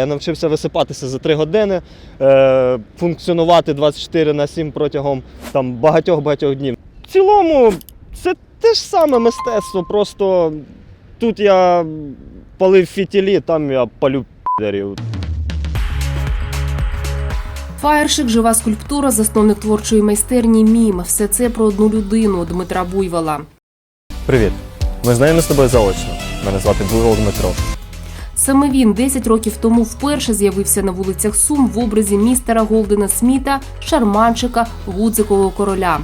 Я навчився висипатися за 3 години, е, функціонувати 24 на 7 протягом там, багатьох-багатьох днів. В цілому, це те ж саме мистецтво, просто тут я палив фітілі, там я палю підерів. Фаєршик, жива скульптура, засновник творчої майстерні Мім. Все це про одну людину Дмитра Буйвола. Привіт! Ми знайомі з тобою заочно. Мене звати Буйвол Дмитро. Саме він 10 років тому вперше з'явився на вулицях Сум в образі містера Голдена Сміта, шарманчика, гудзикового короля.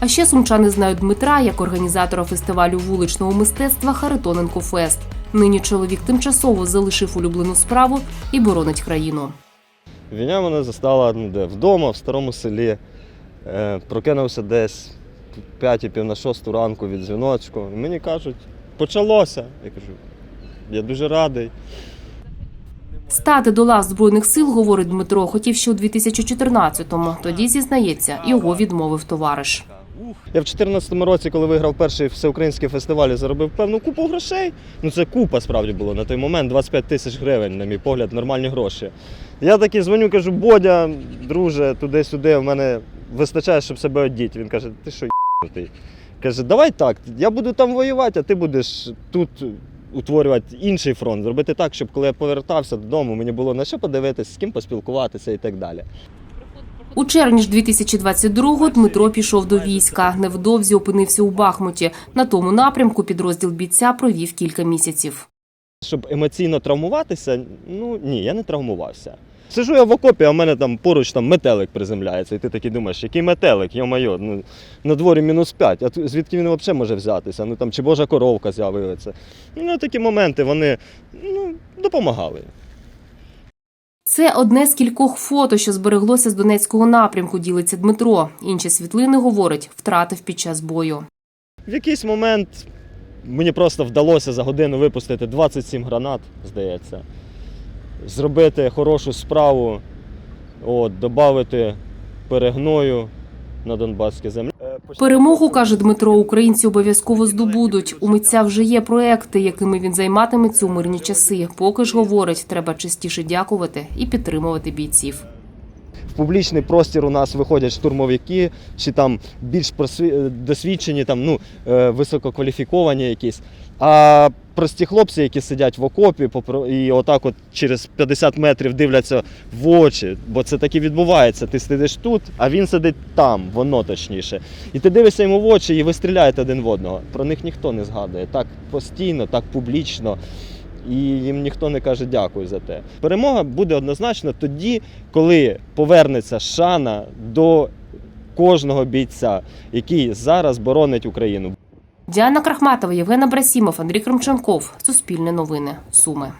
А ще сумчани знають Дмитра як організатора фестивалю вуличного мистецтва Харитоненко Фест. Нині чоловік тимчасово залишив улюблену справу і боронить країну. Війня мене застала ну, де, вдома, в старому селі. Е, прокинувся десь в 5 пів на 6 ранку від дзвіночку. Мені кажуть, почалося. Я кажу, я дуже радий. Стати до лав збройних сил, говорить Дмитро, хотів ще у 2014-му. Тоді зізнається, його відмовив товариш. Я в 2014 році, коли виграв перший всеукраїнський фестиваль, заробив певну купу грошей. Ну це купа справді було на той момент, 25 тисяч гривень, на мій погляд, нормальні гроші. Я такий дзвоню, кажу, Бодя, друже, туди-сюди, в мене вистачає, щоб себе одіти. Він каже, ти що й**нутий? Каже, давай так, я буду там воювати, а ти будеш тут утворювати інший фронт, зробити так, щоб коли я повертався додому, мені було на що подивитися, з ким поспілкуватися і так далі. У червні ж 2022-го Дмитро пішов до війська. Невдовзі опинився у Бахмуті. На тому напрямку підрозділ бійця провів кілька місяців. Щоб емоційно травмуватися, ну ні, я не травмувався. Сижу я в окопі, а в мене там поруч там метелик приземляється, і ти такий думаєш, який метелик, йо-майо, ну на дворі мінус 5, а звідки він взагалі може взятися? Ну там чи божа коровка з'явилася. Ну такі моменти вони ну, допомагали. Це одне з кількох фото, що збереглося з Донецького напрямку, ділиться Дмитро. Інші світлини, говорить, втратив під час бою. В якийсь момент мені просто вдалося за годину випустити 27 гранат, здається, зробити хорошу справу, от, додати перегною на Донбаські землі. Перемогу, каже Дмитро, українці обов'язково здобудуть. У митця вже є проекти, якими він займатиметься у мирні часи. Поки ж говорить, треба частіше дякувати і підтримувати бійців. в публічний простір у нас виходять штурмовики чи там більш просві- е, досвідчені, там, ну, е, висококваліфіковані якісь. А прості хлопці, які сидять в окопі і отак от через 50 метрів дивляться в очі, бо це так і відбувається. Ти сидиш тут, а він сидить там, воно точніше. І ти дивишся йому в очі, і ви стріляєте один в одного. Про них ніхто не згадує. Так постійно, так публічно. І їм ніхто не каже дякую за те. Перемога буде однозначно тоді, коли повернеться шана до кожного бійця, який зараз боронить Україну. Діана Крахматова, Євгена Брасімов, Андрій Кремченков. Суспільне новини. Суми.